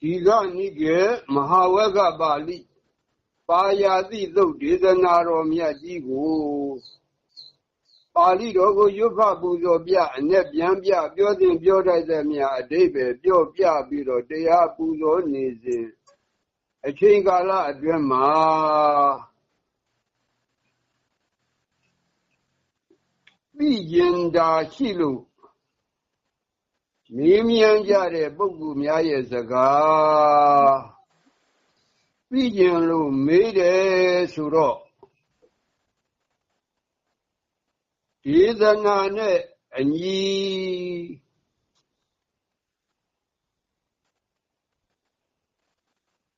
ဒီကနိကေမဟာဝကပါဠိပါယာတိသုတ်ဒေသနာတော်မြတ်ကြီးကိုပါဠိတော်ကိုရွတ်ဖတ်ပူဇော်ပြအ내ပြန်ပြပြောတင်ပြောထိုက်တဲ့မြတ်အတိတ်ပဲပြောပြပြီးတော့တရားပူဇော်နေစဉ်အချိန်ကာလအတွင်းမှာပြီးရင်တာရှိလို့ မေးမြန်းကြတဲ့ပုဂ္ဂိုလ်များရဲ့စကားပြီးရင်လို့မေးတယ်ဆိုတော့ဒေသနာနဲ့အညီ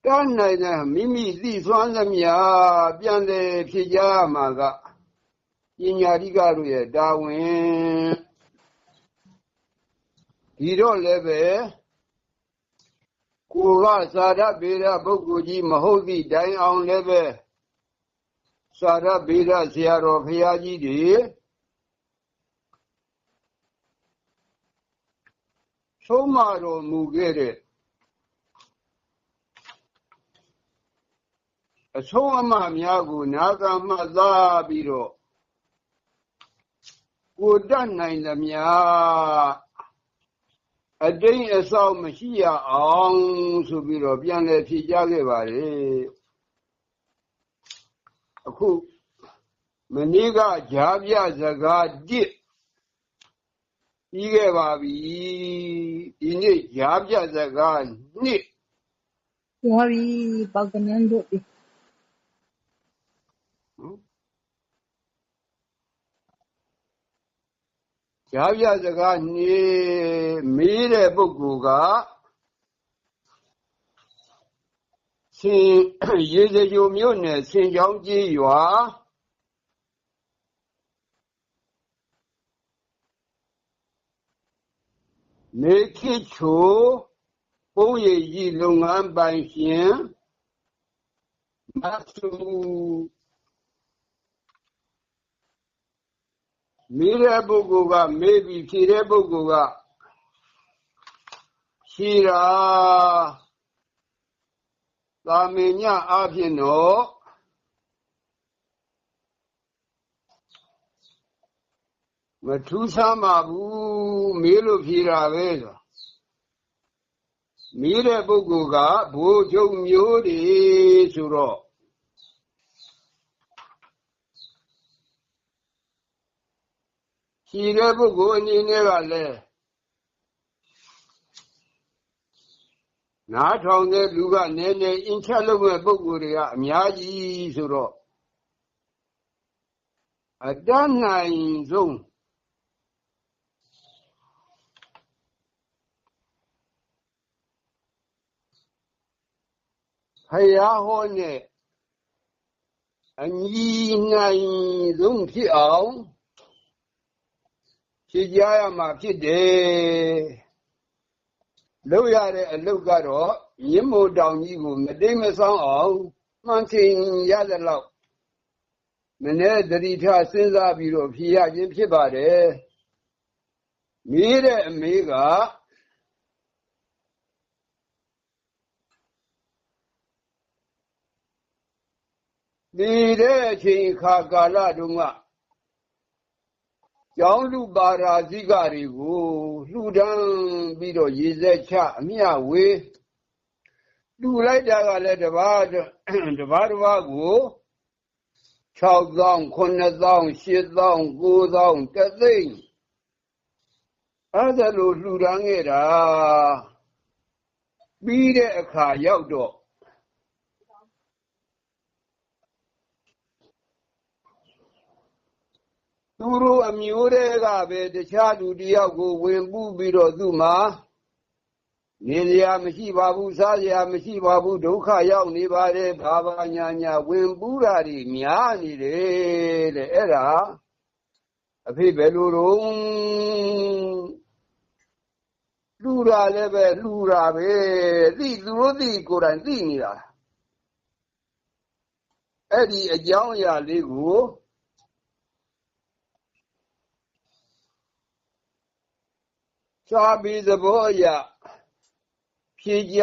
တန်းနိုင်တဲ့မိမိသိစွမ်းသမျှပြန်တယ်ဖြစ်ကြမှာကပညာဓိကတို့ရဲ့တာဝန် ဒီတော့လည်းပဲကိုကသာရဗေဒပုဂ္ဂိုလ်ကြီးမဟုတ်သည့်တိုင်အောင်လည်းပဲသာရဗေဒဆရာတော်ဖရာကြီးတွေဆုံးမတော်မူခဲ့တဲ့အဆုံးအမများကိုနာဂမသာပြီးတော့ကိုတတ်နိုင်သမျှ အတိတ်အဆောက်မရှိရအောင်ဆိုပြီးတော့ပြန်လည်ဖြေကြခဲ့ပါလေအခုမနေ့ကဂျာပြစကားတစ်ပြီးခဲ့ပါပြီဒီနေ့ဂျာပြစကားနှစ်ပြောပါပြီပေါကနန်းတို့ကြား ပြစကားနေမေးတဲ့ပုဂ္ဂိုလ်ကရှင်ရေစကြိုမြို့နယ်ဆင်ချောင်းကြီးရွာနေခိချိုပုံရည်ကြီးလုပ်ငန်းပိုင်ရှင်မဆု မေးတဲ့ပုဂ္ဂိုလ်ကမေးပြီးဖြေတဲ့ပုဂ္ဂိုလ်ကဖြေတာသာမင်ညအဖြစ်တော့မထူးဆန်းပါဘူးမေးလို့ဖြေတာပဲဆိုမေးတဲ့ပုဂ္ဂိုလ်ကဘိုးချုပ်မျိုးတွေဆိုတော့ ရှိတဲ့ပုဂ္ဂိုလ်အနေနဲ့ကလည်းနားထောင်တဲ့လူကနည်းနည်းအင်ချက်လုပ်မဲ့ပုဂ္ဂိုလ်တွေကအများကြီးဆိုတော့အတတ်နိုင်ဆုံးဖယားဟောနဲ့အညီနိုင်ဆုံးဖြစ်အောင် ဖြည့်ကြရမှာဖြစ်တယ်လုပ်ရတဲ့အလုပ်ကတော့ရင်းမို့တောင်ကြီးကိုမတိမ်မဆောင်အောင်မှန်ချင်ရတဲ့လောက်မနေ့တတိထစဉ်းစားပြီးတော့ဖြေရခြင်းဖြစ်ပါတယ်မေးတဲ့အမေးကဒီတဲ့အချိန်ခါကာလတုန်းက ကျောင်းလူပါရာဇိကတွေကိုလှူဒန်းပြီးတော့ရေစက်ချအမျှဝေးလူလိုက်တာကလည်းတပါးတပါးတပါးကို6000 9000 8000 9000တသိန်းအဲ့ဒါလိုလှူဒန်းခဲ့တာပြီးတဲ့အခါရောက်တော့ သူတို့အမျိုးတွေကပဲတခြားလူတယောက်ကိုဝင်ပူးပြီးတော့သူ့မှာနေစရာမရှိပါဘူးစားစရာမရှိပါဘူးဒုက္ခရောက်နေပါတယ်ဘာဘာညာညာဝင်ပူးတာတွေများနေတယ်တဲ့အဲ့ဒါအဖေဘယ်လိုတော့လူတာလည်းပဲလူတာပဲသိသူတို့သိကိုယ်တိုင်သိနေတာအဲ့ဒီအကြောင်းအရာလေးကို စာပေသဘောအရဖြဖြေကြ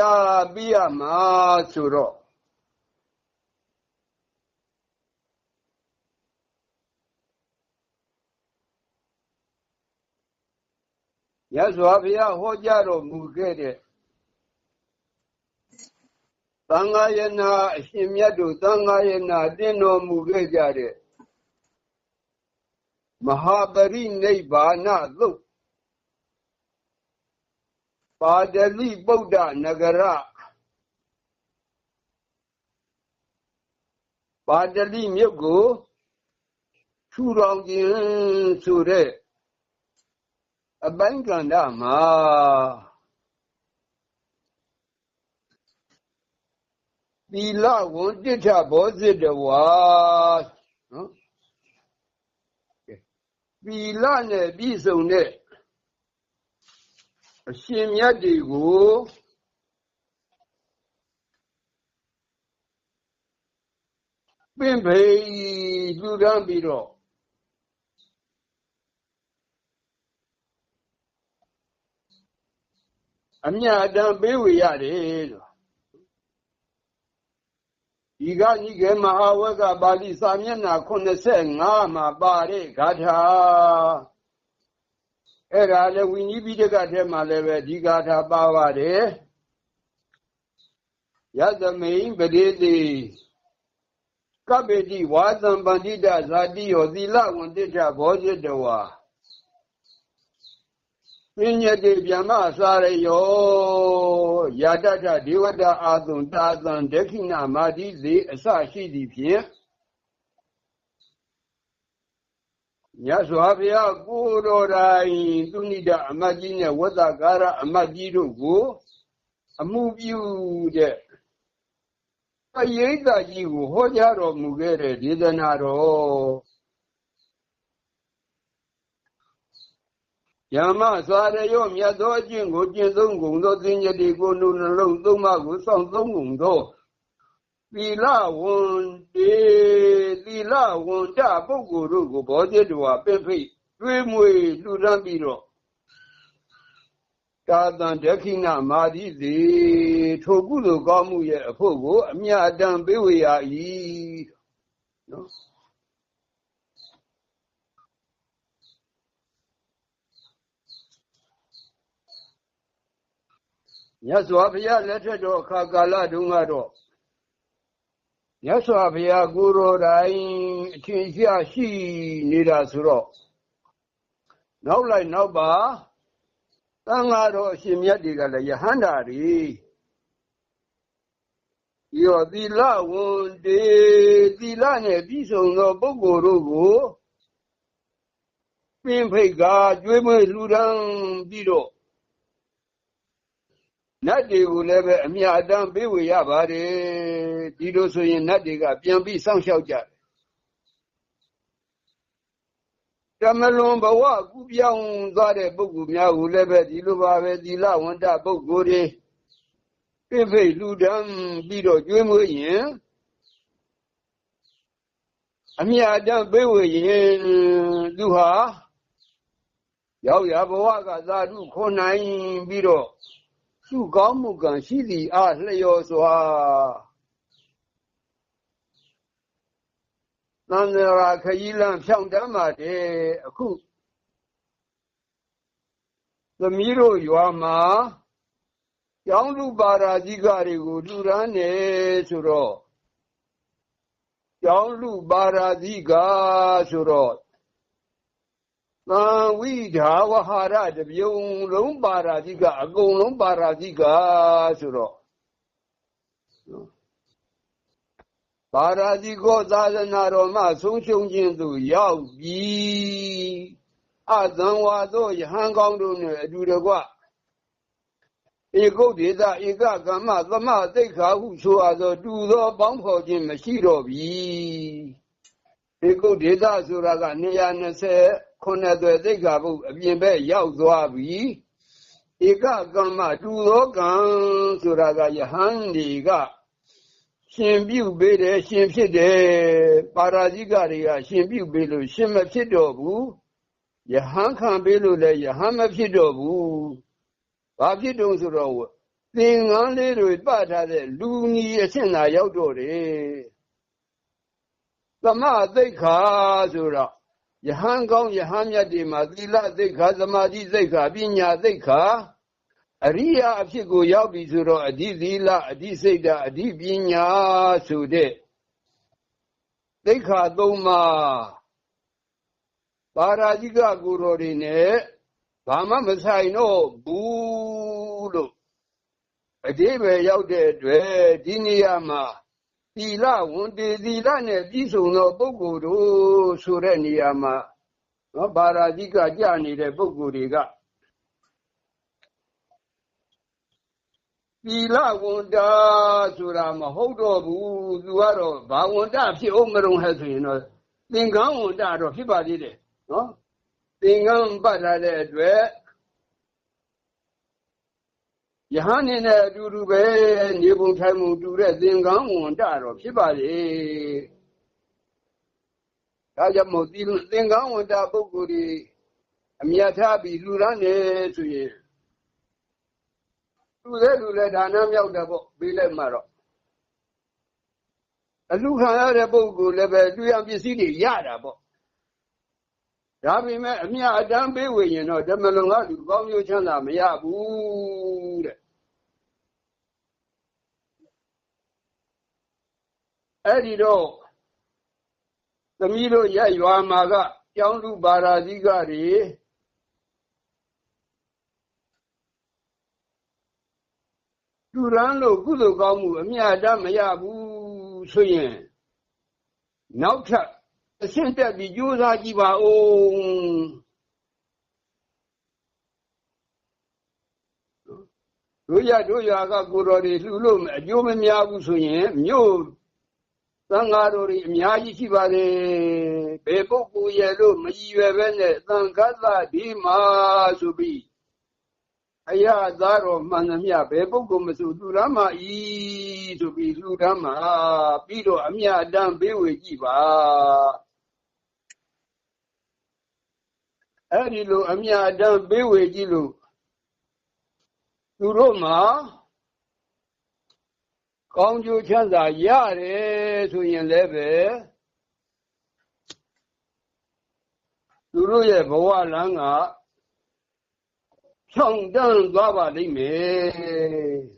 ပြရမှာဆိုတော့ရသော်ဘုရားဟောကြားတော်မူခဲ့တဲ့သံဃာယနာအရှင်မြတ်တို့သံဃာယနာတင်တော်မူခဲ့ကြတဲ့မဟာပရိနိဗ္ဗာနသုတ် ပါဒလိပုဒ္ဒနဂရပါဒလိမြို့ကိုထူထောင်ခြင်းဆိုတဲ့အပိုင်းကန္တမှာသီလဝန္တိထဘောဇိတဝါနော်သီလနဲ့ပြည့်စုံတဲ့ အရှင်မြတ်တွေကိုပင့်ဖေးလူရမ်းပြီးတော့အမြတ်တမ်းပေးဝေရတယ်လို့ဒီကညီကေမဟာဝကပါဠိစာမျက်နှာ85မှာပါတဲ့ဂါထာ အဲ့ဒါလည်းဝိနည်းပိဋကထဲမှာလည်းပဲဒီဂါထာပါပါတယ်ယသမိန်ပတိတိကပ္ပိတိဝါသံပန္တိတဇာတိယောသီလဝန္တိတဘောဇိတဝါပညတိဗျမစားရယောယာတတဒေဝတာအာသွန်တာသံဒက္ခိဏမာတိစေအစရှိသည်ဖြင့် မြတ်စွာဘုရားကိုတော်တိုင်သူဏိဒအမတ်ကြီးနဲ့ဝတ္တကာရအမတ်ကြီးတို့ကို အမှုပြုတဲ့အရေးသာကြီးကိုဟောကြားတော်မူခဲ့တဲ့ဒေသနာတော်ယမစွာရယောမြတ်သောအကျင့်ကိုကျင့်သုံးကုန်သောသင်္ကြတိကိုနှလုံးသုံးပါးကိုစောင့်သုံးကုန်သော သီလဝန္တေသီလဝန္တပုဂ္ဂိုလ်တို့ကိုဘောဓိတဝါပင်ဖိတ်တွေးမွေလှူဒန်းပြီးတော့ကာတံဒက္ခိဏမာတိစီထိုကုသိုလ်ကောင်းမှုရဲ့အဖို့ကို အမြတ်တမ်းပေးဝေရ၏နော်မြတ်စွာဘုရားလက်ထက်တော်အခါကာလတုန်းကတော့ မြတ်စွာဘုရားကိုယ်တော်တိုင်အထင်ရှားရှိနေတာဆိုတော့နောက်လိုက်နောက်ပါသံဃာတော်အရှင်မြတ်တွေကလည်းယဟန္တာတွေယောသီလဝန္တေသီလနဲ့ပြည့်စုံသောပုဂ္ဂိုလ်တို့ကိုပင်ဖိတ်ကကျွေးမွေးလှူဒန်းပြီးတော့ နတ်တွေကိုလည်းပဲအမြအတမ်းပေးဝေရပါတယ်ဒီလိုဆိုရင်နတ်တွေကပြန်ပြီးစောင့်ရှောက်ကြတယ်တမလွန်ဘဝကူပြောင်းသွားတဲ့ပုဂ္ဂိုလ်များကိုလည်းပဲဒီလိုပါပဲသီလဝန္တပုဂ္ဂိုလ်တွေပြိဖိတ်လူဒန်းပြီးတော့ကျွေးမွေးရင်အမြအတမ်းပေးဝေရင်သူဟာရောက်ရဘဝကသာဓုခွန်နိုင်ပြီးတော့ စုကောင်းမှုကံရှိသည်အားလျော်စွာသံဃာခရီးလမ်းဖြောင်းတမ်းပါတယ်အခုသမီးတို့ရွာမှာကျောင်းလူပါရာဇိကတွေကိုလူရန်နေဆိုတော့ကျောင်းလူပါရာဇိကဆိုတော့ သံဝိဓာဝဟာရတပြုံလုံးပါရာဇိကအကုန်လုံးပါရာဇိကဆိုတော့ပါရာဇိကောသာသနာတော်မှဆုံးရှုံးခြင်းသို့ရောက်ပြီးအသံဝါသောယဟန်ကောင်းတို့နှင့်အတူတကွဧကုတ်ဒေသဧကကမ္မသမသိက္ခာဟုဆိုအပ်သောတူသောပေါင်းဖော်ခြင်းမရှိတော့ပြီဧကုတ်ဒေသဆိုတာက220 ခုနှစ်သွဲသိက္ခာပုအပြင်ဘက်ရောက်သွားပြီဧကကမ္မတူသောကံဆိုတာကယဟန်တွေကရှင်ပြုပေးတယ်ရှင်ဖြစ်တယ်ပါရာဇိကတွေကရှင်ပြုပေးလို့ရှင်မဖြစ်တော့ဘူးယဟန်ခံပေးလို့လည်းယဟန်မဖြစ်တော့ဘူးဘာဖြစ်တုံးဆိုတော့သင်္ကန်းလေးတွေပတ်ထားတဲ့လူညီအဆင့်သာရောက်တော့တယ်သမသိက္ခာဆိုတော့ ယဟန်ကောင်းယဟန်မြတ်တွေမှာသီလသိက္ခာသမာဓိသိက္ခာပညာသိက္ခာအရိယာအဖြစ်ကိုရောက်ပြီဆိုတော့အဓိသီလအဓိစိတ်ဓာအဓိပညာဆိုတဲ့သိက္ခာသုံးပါးပါရာဇိကကိုတော်တွေနဲ့ဘာမှမဆိုင်တော့ဘူးလို့အတိပဲရောက်တဲ့အတွက်ဒီနေရာမှာ သီလဝန်တေသီလနဲ့ပြည့်စုံသောပုဂ္ဂိုလ်တို့ဆိုတဲ့နေရာမှာနော်ဘာရာဇိကကြနေတဲ့ပုဂ္ဂိုလ်တွေကသီလဝန်တာဆိုတာမဟုတ်တော့ဘူးသူကတော့ဘာဝန်တာဖြစ်အောင်မလို့ဟဲ့ဆိုရင်တော့သင်္ကန်းဝန်တာတော့ဖြစ်ပါသေးတယ်နော်သင်္ကန်းပတ်ထားတဲ့အတွက် ယဟန်နေနဲ့အတူတူပဲနေပုံထိုင်မှုတူတဲ့သင်္ကန်းဝန်တာတော့ဖြစ်ပါလေဒါကြောင့်မို့သင်္ကန်းဝန်တာပုဂ္ဂိုလ်ဒီအမြတ်ထားပြီးလူရမ်းနေဆိုရင်လူတဲ့လူလည်းဒါနမြောက်တယ်ပေါ့ပြီးလိုက်မှတော့အလူခံရတဲ့ပုဂ္ဂိုလ်လည်းပဲတွေ့ရပစ္စည်းတွေရတာပေါ့ဒါပေမဲ့အမြအတမ်းပေးဝေရင်တော့ဓမ္မလုံကလူကောင်းမျိုးချမ်းသာမရဘူးတဲ့ အဲ့ဒီတော့သမီးတို့ရရွာမှာကကျောင်းသူပါရာဇိကတွေလူရန်လို့ကုသိုလ်ကောင်းမှုအမြတ်တမ်းမရဘူးဆိုရင်နောက်ထပ်အရှင်းတက်ပြီးကြိုးစားကြည့်ပါဦးတို့ရတို့ရကကိုတော်တွေလှူလို့အကျိုးမများဘူးဆိုရင်မြို့ သံဃာတော်တွေအများကြီးရှိပါတယ်ဘယ်ပုဂ္ဂိုလ်ရဲ့လို့မရည်ရွယ်ပဲနဲ့သံဃာသဒီမှာဆိုပြီးအရာသားတော်မှန်သမျှဘယ်ပုဂ္ဂိုလ်မဆိုလူရမ်းမာဤဆိုပြီးလူရမ်းမာပြီးတော့အမြတ်တမ်းပေးဝေကြည့်ပါအဲ့ဒီလိုအမြတ်တမ်းပေးဝေကြည့်လို့သူတို့မှာ ကောင်းကျိုးချမ်းသာရတယ်ဆိုရင်လည်းပဲသူတို့ရဲ့ဘဝလမ်းကဖြောင်းတန်းသွားပါလိမ့်မယ်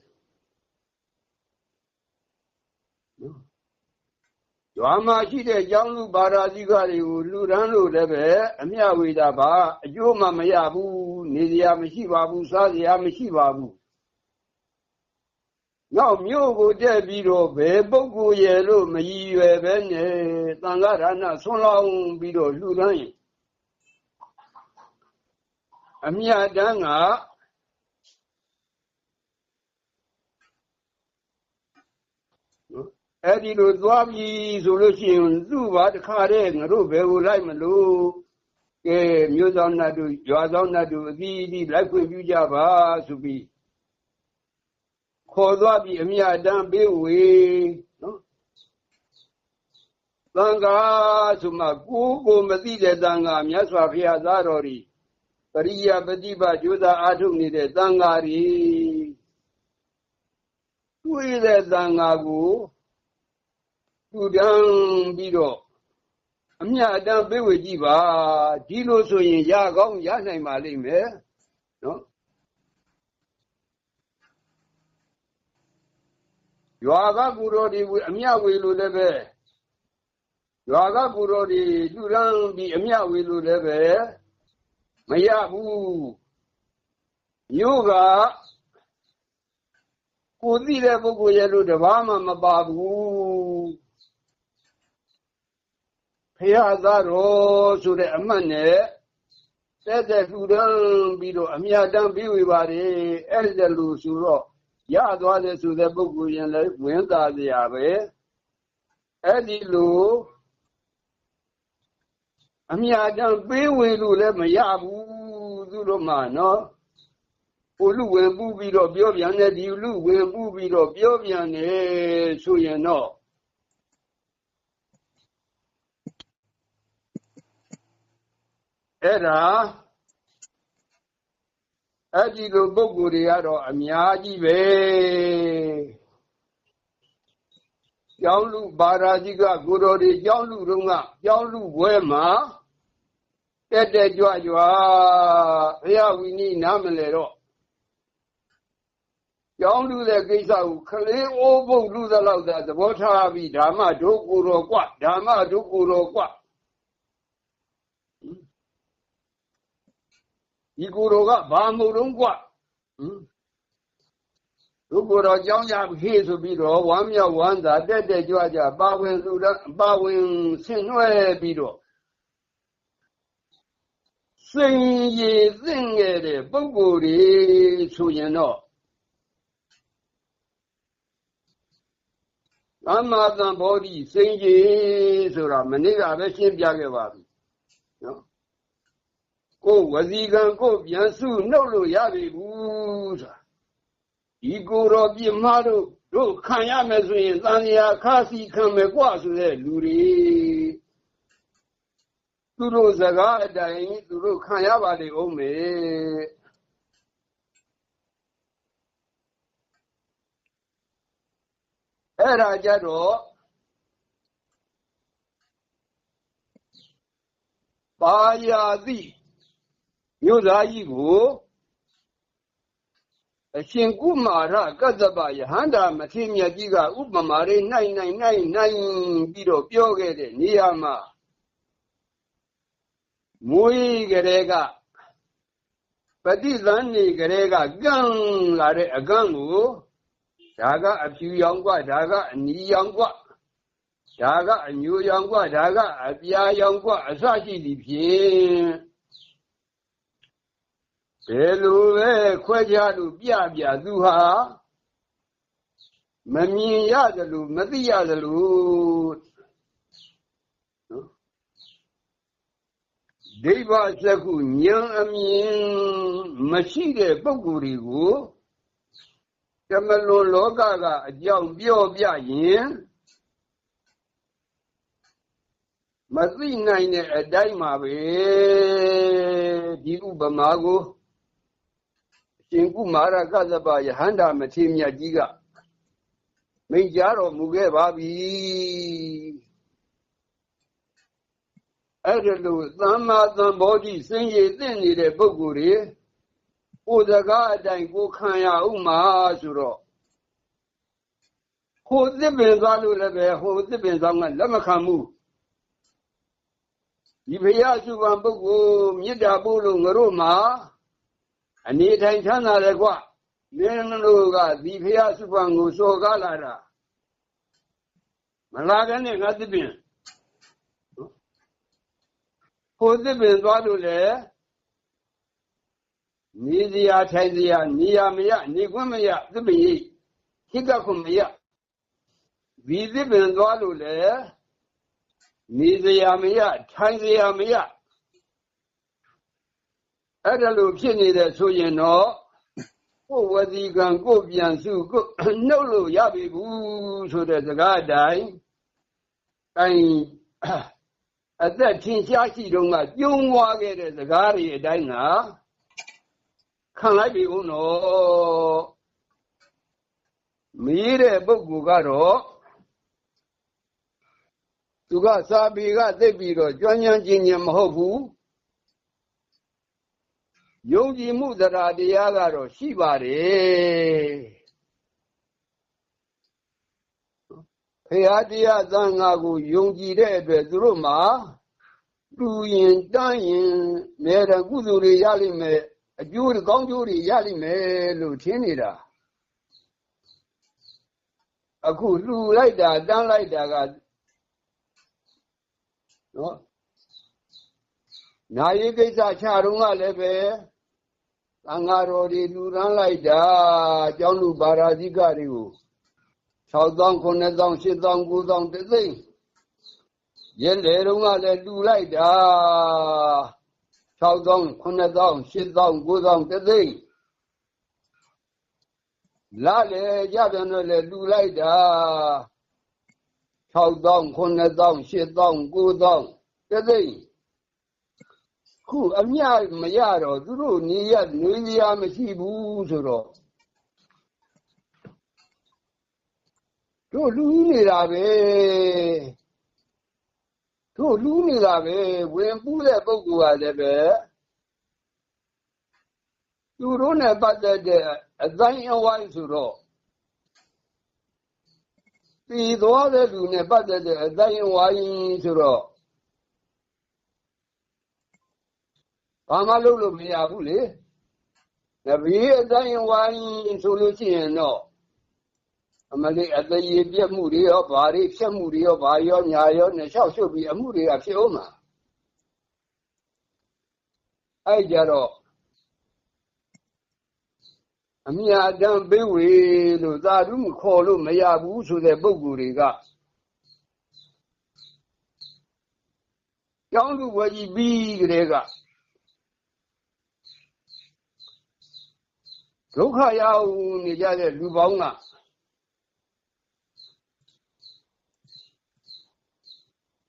ရွာမှာရှိတဲ့ကျောင်းလူဘာသာစည်းကားတွေကိုလူရန်လို့လည်းပဲအမျှဝေတာပါအကျိုးမှမရဘူးနေစရာမရှိပါဘူးစားစရာမရှိပါဘူး နောက်မြို့ကိုတက်ပြီးတော့ဘယ်ပုဂ္ဂိုလ်ရဲ့လို့မရည်ရွယ်ပဲနဲ့သံဃာရဏဆွန်လောင်းပြီးတော့လှူဒန်းရင်အမြတ်တမ်းကအဲ့ဒီလိုသွားပြီဆိုလို့ရှိရင်သူ့ဘာတခါတည်းငါတို့ဘယ်ကိုလိုက်မလို့ကဲမြို့ဆောင်နတ်တို့ရွာဆောင်နတ်တို့အသီးသီးလိုက်ခွင့်ပြုကြပါဆိုပြီး ခေါ်သွားပြီးအမြတ်တမ်းပေးဝေနော်သံဃာဆိုမှကိုယ်ကိုမသိတဲ့သံဃာမြတ်စွာဘုရားသားတော်ကြီးပရိယပฏิပါကျိုးသာအာထုတ်နေတဲ့သံဃာကြီးတွေ့တဲ့သံဃာကိုသူတန်းပြီးတော့အမြတ်အတမ်းပေးဝေကြည့်ပါဒီလိုဆိုရင်ရကောင်းရနိုင်ပါလိမ့်မယ်နော် ရွာကကူတော်ဒီအမြဝေလို့လည်းပဲရွာကကူတော်ဒီလူရန်ပြီးအမြဝေလို့လည်းပဲမရဘူးမြို့ကကိုသိတဲ့ပုဂ္ဂိုလ်ရဲ့လို့တဘာမှမပါဘူးဖះသားတော်ဆိုတဲ့အမှတ်နဲ့တဲ့တဲ့လှူဒန်းပြီးတော့အမြတ်တမ်းပြီးဝေပါတယ်အဲ့ဒါလို့ဆိုတော့ ရသွားတယ်ဆိုတဲ့ပုဂ္ဂိုလ်ရင်လည်းဝင်သာစရာပဲအဲ့ဒီလိုအမြတ်တမ်းပေးဝေလို့လည်းမရဘူးသူတို့မှနော်ဟိုလူဝင်ပူးပြီးတော့ပြောပြန်တယ်ဒီလူဝင်ပူးပြီးတော့ပြောပြန်တယ်ဆိုရင်တော့အဲ့ဒါ အဲ့ဒီလိုပုဂ္ဂိုလ်တွေကတော့အများကြီးပဲကျောင်းလူဘာရာကြီးကကိုတော်တွေကျောင်းလူတုန်းကကျောင်းလူဘွဲမှာတက်တက်ကြွကြွဘုရားဝီနီနားမလဲတော့ကျောင်းလူတဲ့ကိစ္စကိုခလေးအိုးပုတ်လူသလောက်သာသဘောထားပြီးဓမ္မဒုကိုတော်ကွဓမ္မဒုကိုတော်ကွ ဒီကိုတော်ကဘာမို့တော့ကွဒုကိုတော်ကြောင်းကြခေဆိုပြီးတော့ဝမ်းမြောက်ဝမ်းသာတက်တက်ကြွကြပါဝင်သူပါဝင်ဆင်နွှဲပြီးတော့စိန်ရည်သင့်ခဲ့တဲ့ပုဂ္ဂိုလ်တွေဆိုရင်တော့သမ္မာသံဘောဓိစိန်ရည်ဆိုတာမနေ့ကပဲရှင်းပြခဲ့ပါပြီနော် ကိုဝစီကံကိုပြန်စုနှုတ်လို့ရပြီဘူးဆိုတာဒီကိုယ်တော်ပြမတို့တို့ခံရမယ်ဆိုရင်သံဃာခါစီခံမယ်กว่าဆိုတဲ့လူတွေသူတို့စကားအတိုင်းသူတို့ခံရပါလေဦးမယ်အဲ့ဒါကြတော့ပါယာတိ မြို့သားကြီးကိုအရှင်ကုမာရကတ္တပယဟန္တာမထေရမြတ်ကြီးကဥပမာလေးနိုင်နိုင်နိုင်နိုင်ပြီးတော့ပြောခဲ့တဲ့နေရာမှာမွေးကလေးကပฏิသန်နေကလေးကကန့်လာတဲ့အကန့်ကိုဒါကအဖြူရောင်กว่าဒါကအနီရောင်กว่าဒါကအညိုရောင်กว่าဒါကအပြာရောင်กว่าအစရှိသည်ဖြင့် ဘယ်လိုပဲခွဲခြားလို့ပြပြသူဟာမမြင်ရသလိုမသိရသလိုနော်ဒိဗ္ဗစကုဉာဏ်အမြင်မရှိတဲ့ပုဂ္ဂိုလ်တွေကိုတမလွန်လောကကအကြောင်းပြောပြရင်မသိနိုင်တဲ့အတိုင်းမှာပဲဒီဥပမာကို ရှင်ကုမာရကသဗ္ဗယဟန္တာမထေမြတ်ကြီးကမိန့်ကြားတော်မူခဲ့ပါပြီအဲ့ဒါလို့သမ္မာသမ္ဗောဓိစင်ရည်သင့်နေတဲ့ပုဂ္ဂိုလ်တွေကိုယ်စကားအတိုင်းကိုခံရဥမှာဆိုတော့ဟိုသစ်ပင်သွားလို့လည်းပဲဟိုသစ်ပင်ဆောင်ကလက်မခံဘူးဒီဘုရားစုပန်ပုဂ္ဂိုလ်မေတ္တာပို့လို့ငါတို့မှာ အနေထိုင်ချမ်းသာတယ်ကွနင်းတို့ကဒီဖះစုပန်ကိုစော်ကားလာတာမလာတဲ့နဲ့ငါသစ်ပင်ဟိုသစ်ပင်သွားလို့လေနေစရာထိုင်စရာနေရမရနေခွင့်မရသစ်ပင်ကြီးခိကခွင့်မရဒီသစ်ပင်သွားလို့လေနေစရာမရထိုင်စရာမရ အဲ့ဒါလိုဖြစ်နေတဲ့ဆိုရင်တော့ကိုယ်ဝစီကံကိုယ်ပြန်စုကိုနှုတ်လို့ရပြီဘူးဆိုတဲ့စကားအတိုင်းအဲအသက်ထင်ရှားရှိတုန်းကကျုံသွားခဲ့တဲ့စကားတွေအတိုင်းကခံလိုက်ပြီဦးနော်မေးတဲ့ပုဂ္ဂိုလ်ကတော့သူကစာပေကသိပြီးတော့ကြွမ်းကြမ်းခြင်းခြင်းမဟုတ်ဘူး ယုံကြည်မှုတရားတရားကတော့ရှိပါတယ်ဖရာတရားသံဃာကိုယုံကြည်တဲ့အတွက်သူတို့မှာလူရင်တန်းရင်နေရကုသိုလ်တွေရလိမ့်မယ်အကျိုးကောင်းကျိုးတွေရလိမ့်မယ်လို့ထင်နေတာအခုလှူလိုက်တာတန်းလိုက်တာကနော် နာယီကိစ္စချတော့ကလည်းပဲသံဃာတော်တွေလူရန်လိုက်တာကျောင်းလူပါရာဇိကတွေကို6000 9000 8000 9000တသိန်းရင်လေတုန်းကလည်းလူလိုက်တာ6000 9000 8000 9000တသိန်းလာလေကြပြန်တော့လေလူလိုက်တာ6000 9000 8000 9000တသိန်း ခုအမြမရတော့ သူတို့နေရနေရမရှိဘူးဆိုတော့ တို့လူနေတာပဲ တို့လူနေတာပဲ ဝင်ပူးတဲ့ပုဂ္ဂိုလ်ကလည်းပဲသူတို့နဲ့ပတ်သက်တဲ့အတိုင်းအဝိုင်းဆိုတော့ပြီးသွားတဲ့လူနဲ့ပတ်သက်တဲ့အတိုင်းအဝိုင်းဆိုတော့ ဘာမှလုပ်လို့မရဘူးလေတပည့်အတိုင်းဝိုင်းဆိုလို့ရှိရင်တော့အမလေးအသေးပြက်မှုတွေရောဘာတွေဖြတ်မှုတွေရောဘာရောညာရောနဲ့လျှောက်ရှုပ်ပြီးအမှုတွေကဖြစ်အောင်မှာအဲ့ကြတော့အမြတ်တမ်းပေးဝေလို့သာဓုမခေါ်လို့မရဘူးဆိုတဲ့ပုံကိုယ်တွေကကျောင်းသူဝကြီးပြီးကြတဲ့က ဒုက္ခရောက်နေကြတဲ့လူပေါင်းက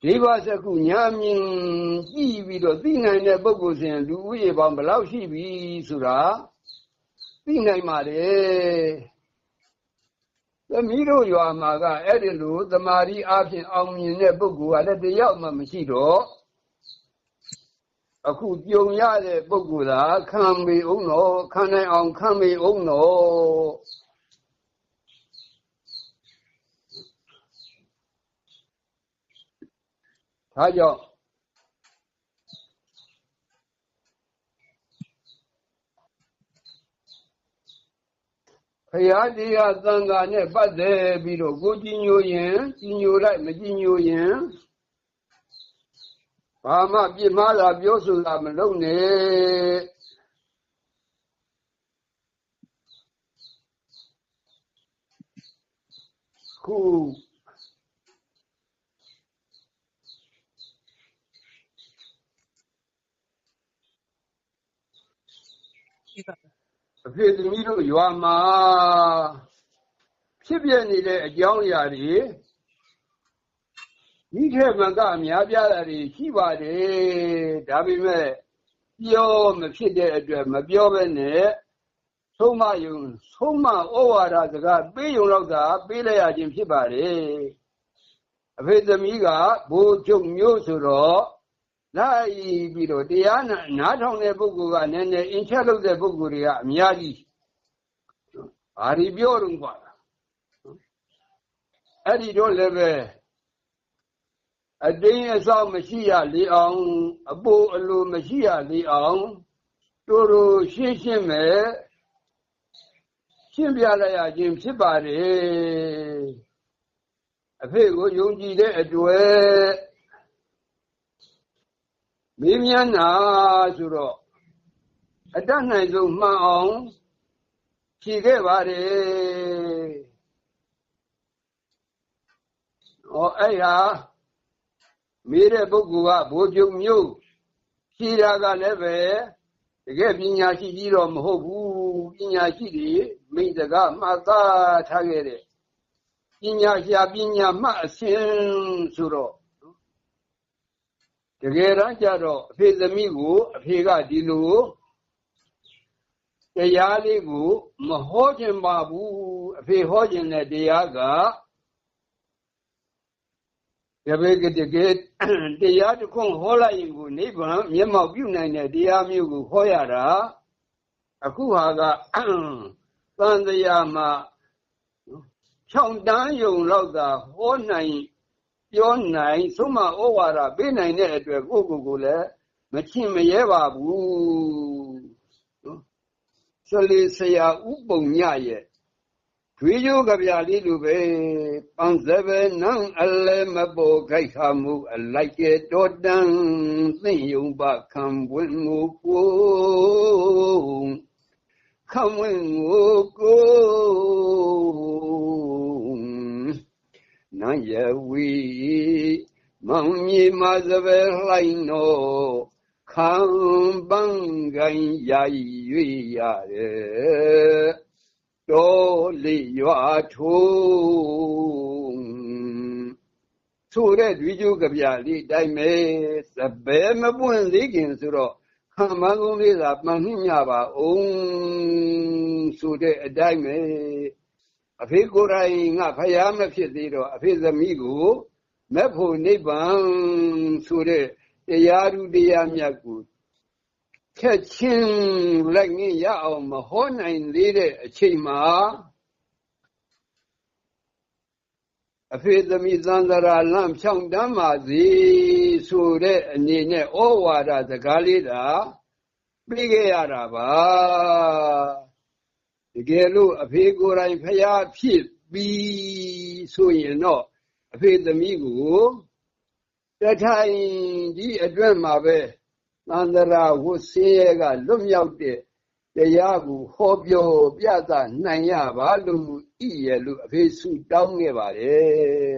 ဒီဘာစကုညာမြင်ကြည့်ပြီးတော့သိနိုင်တဲ့ပုဂ္ဂိုလ်စဉ်လူဦးရေပေါင်းဘယ်လောက်ရှိပြီဆိုတာသိနိုင်ပါတယ်သမီးတို့ရွာမှာကအဲ့ဒီလိုတမာရီအဖြစ်အောင်မြင်တဲ့ပုဂ္ဂိုလ်ကလည်းတယောက်မှမရှိတော့ အခုကြုံရတဲ့ပုဂ္ဂိုလ်သာခံမေအောင်တော့ခံနိုင်အောင်ခံမေအောင်တော့ဒါကြောင့်ဖရာတရားသံဃာနဲ့ပတ်သက်ပြီးတော့ကိုကြီးညိုရင်ကြီးညိုလိုက်မကြီးညိုရင် ဘာမှပြစ်မှားတာပြောဆိုတာမလုပ်နဲ့ခုအဖေသမီးတို့ရွာမှာဖြစ်ပြနေတဲ့အကြောင်းအရာတွေ ဒီထက်မကအများပြားတာတွေရှိပါတယ်ဒါပေမဲ့ပြောမဖြစ်တဲ့အတွက်မပြောဘဲနဲ့သုံးမယုံသုံးမဩဝါဒစကားပေးယုံတော့တာပေးလိုက်ရခြင်းဖြစ်ပါတယ်အဖေသမီးကဘိုးချုပ်မျိုးဆိုတော့လိုက်ပြီးတော့တရားနားထောင်တဲ့ပုဂ္ဂိုလ်ကနည်းနည်းအင်ချက်လုပ်တဲ့ပုဂ္ဂိုလ်တွေကအများကြီးဘာဒီပြောတော့ကွာအဲ့ဒီတော့လည်းပဲ အတင်းအဆောက်မရှိရလေအောင် အပိုအလိုမရှိရလေအောင်တို့တို့ရှင်းရှင်းမဲ့ရှင်းပြလိုက်ရခြင်းဖြစ်ပါတယ်အဖေကိုယုံကြည်တဲ့အတွက်မင်းမြန်းနာဆိုတော့အတတ်နိုင်ဆုံးမှန်အောင်ဖြေခဲ့ပါတယ်။ဩအဲ့ဟာ မေးတဲ့ပုဂ္ဂိုလ်ကဘိုးကျုံမျိုးဖြေတာကလည်းပဲတကယ်ပညာရှိကြီးတော့မဟုတ်ဘူးပညာရှိတွေမိတ်စကားမှတ်သားထားခဲ့တဲ့ပညာရှာပညာမှတ်အစဉ်ဆိုတော့တကယ်တမ်းကျတော့အဖေသမီးကို အဖေကဒီလိုတရားလေးကို မဟောခြင်းပါဘူးအဖေဟောခြင်းတဲ့တရားက တပည့်ကတကယ်တရားတစ်ခုဟောလိုက်ရင်ကိုနိဗ္ဗာန်မျက်မှောက်ပြုနိုင်တဲ့တရားမျိုးကိုဟောရတာအခုဟာကသံတရားမှာဖြောင်းတန်းယုံလောက်သာဟောနိုင်ပြောနိုင်သုံးမဩဝါဒပေးနိုင်တဲ့အတွက်ကိုယ့်ကိုယ်ကိုလည်းမချင်မရဲပါဘူးနော်ဆလေဆရာဥပုံညရဲ့ Tuyo gabiali lube pansebe nang alle mabo kai kamu alaike dodan siyung ba kamwen upo kamwen upo na yewi maunyi mazabe laino kambang gai yai yare တန်သိယုံပခံပွင့်ကိုကိုခံဝင်ကိုကိုနံယဝီမောင်မြေမစပယ်လှိုင်းတော့ခံပန်းကိုင်းရာ၍ရတယ်တော်လေးရွာထိုးဆိုတဲ့ဒီကျိုးကြပြလေးတိုင်းပဲစပယ်မပွင့်သေးခင်ဆိုတော့ဟမန်းကုန်းလေးသာပန်နှိမြပါအောင်ဆိုတဲ့အတိုင်းပဲအဖေကိုယ်တိုင်ငါဖယားမဖြစ်သေးတော့အဖေသမီးကိုမက်ဖို့နိဗ္ဗာန်ဆိုတဲ့တရားဓုတရားမြတ်ကို ခက်ချင်းလက်ငင်းရအောင်မဟောနိုင်သေးတဲ့အချိန်မှာအဖေသမီးသံသရာလမ်းဖြောင်းတမ်းပါစေဆိုတဲ့အနေနဲ့ဩဝါဒစကားလေးသာပြီးခဲ့ရတာပါတကယ်လို့အဖေကိုယ်တိုင်ဖျားဖြစ်ပြီးဆိုရင်တော့အဖေသမီးကိုတထိုင်ဒီအတွက်မှာပဲ သန္တရာဝတ်ဆင်းရဲကလွတ်မြောက်တဲ့တရားကိုဟောပြောပြသနိုင်ရပါလို့ဤရဲ့လို့အဖေဆုတောင်းခဲ့ပါတယ်